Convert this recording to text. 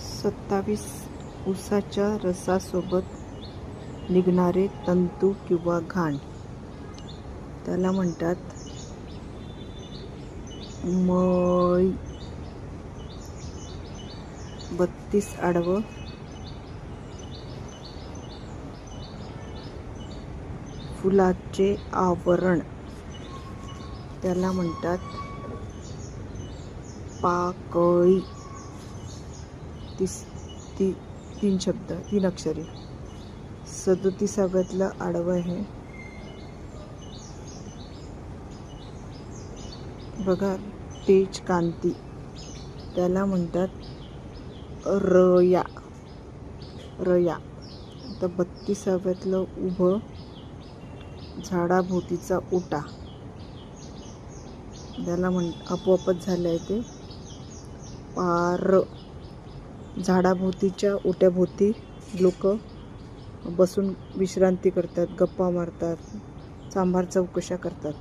सत्तावीस उसाच्या रसासोबत निघणारे तंतू किंवा घाण. त्याला म्हणतात मळी. बत्तीस आडवं फुलाचे आवरण. त्याला म्हणतात पाकळी. तीस ती तीन शब्द तीन अक्षरे. सदोतीसाव्यातलं आडवं आहे बघा तेज कांती. त्याला म्हणतात रया. रया. आता बत्तीसाव्यातलं उभं झाडाभोवतीचा ओटा. त्याला म्हण आपोआपच झालं आहे ते. पार. झाडाभोवतीच्या ओट्याभोवती लोक बसून विश्रांती करतात गप्पा मारतात सांबार चौकशा करतात.